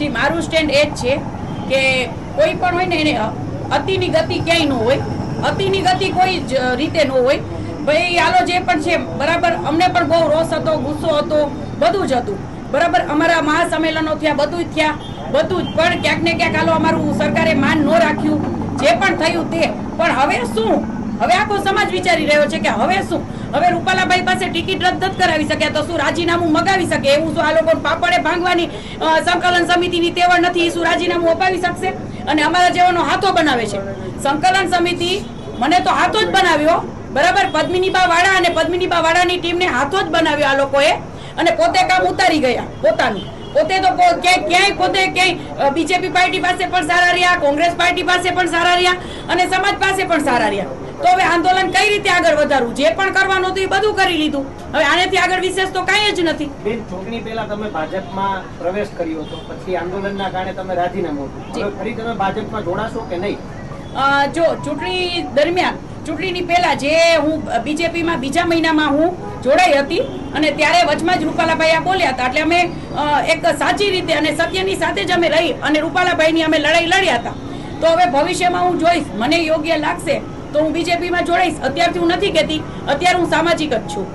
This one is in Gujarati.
જી મારું સ્ટેન્ડ એ જ છે કે કોઈ પણ હોય ને એને અતિની ગતિ ક્યાંય ન હોય, અતિની ગતિ કોઈ જ રીતે ન હોય. ભાઈ આલો જે પણ છે, બરાબર? અમને પણ બહુ રોષ હતો, ગુસ્સો હતો, બધું જ હતું. બરાબર? અમારા મહાસંમેલનો થયા બધું જ થયા. બધું જ પણ ક્યાંક ને ક્યાંક હાલો અમારું સરકારે માન ન રાખ્યું. જે પણ થયું તે. પણ હવે શું? હવે આખો સમાજ વિચારી રહ્યો છે કે હવે શું? હવે રૂપાલાભાઈ પાસે ટિકિટ રદ નથી કરાવી શકે, તો શું રાજીનામું મગાવી શકે? એવું શું આ લોકો પાપડે ભાંગવાની સંકલન સમિતિની તેવડ નથી? શું રાજીનામું અપાવી શકશે? અને અમારા જેવાનો હાથો બનાવે છે. સંકલન સમિતિ મને તો હાથો જ બનાવ્યો, બરાબર? પદ્મિનીબા વાળા અને પદ્મિનીબા વાળાની ટીમને હાથો જ બનાવ્યો આ લોકોએ. અને પોતે કામ ઉતારી ગયા, પોતાનું. પોતે તો ક્યાંય ક્યાંય પોતે ક્યાંય બીજેપી પાર્ટી પાસે પણ સારા રહ્યા, કોંગ્રેસ પાર્ટી પાસે પણ સારા રહ્યા, અને સમાજ પાસે પણ સારા રહ્યા. તો હવે આંદોલન કઈ રીતે આગળ વધારવું? જે પણ કરવાનું હતું એ બધું કરી લીધું. હવે આનેથી આગળ વિશેષ તો કાંઈ જ નથી. બેન ચૂંટણી પહેલા તમે ભાજપમાં પ્રવેશ કર્યો હતો પછી આંદોલનના કારણે તમે રાજીનામું હવે ફરી તમે ભાજપમાં જોડાશો કે નહીં? જો ચૂંટણી દરમિયાન ચૂંટણીની પહેલા જે હું બીજેપીમાં બીજા મહિનામાં હું જોડાઈ હતી અને ત્યારે વચમાં જ રૂપાલાભાઈ આ બોલ્યા હતા. એટલે અમે એક સાચી રીતે અને સત્યની સાથે જ અમે રહી અને રૂપાલાભાઈની અમે લડાઈ લડ્યા હતા. તો હવે ભવિષ્યમાં હું જોઈશ. મને યોગ્ય લાગશે. તો હું બીજેપીમાં જોડાઈશ. અત્યારથી હું નથી કહેતી. અત્યારે હું સામાજિક જ છું.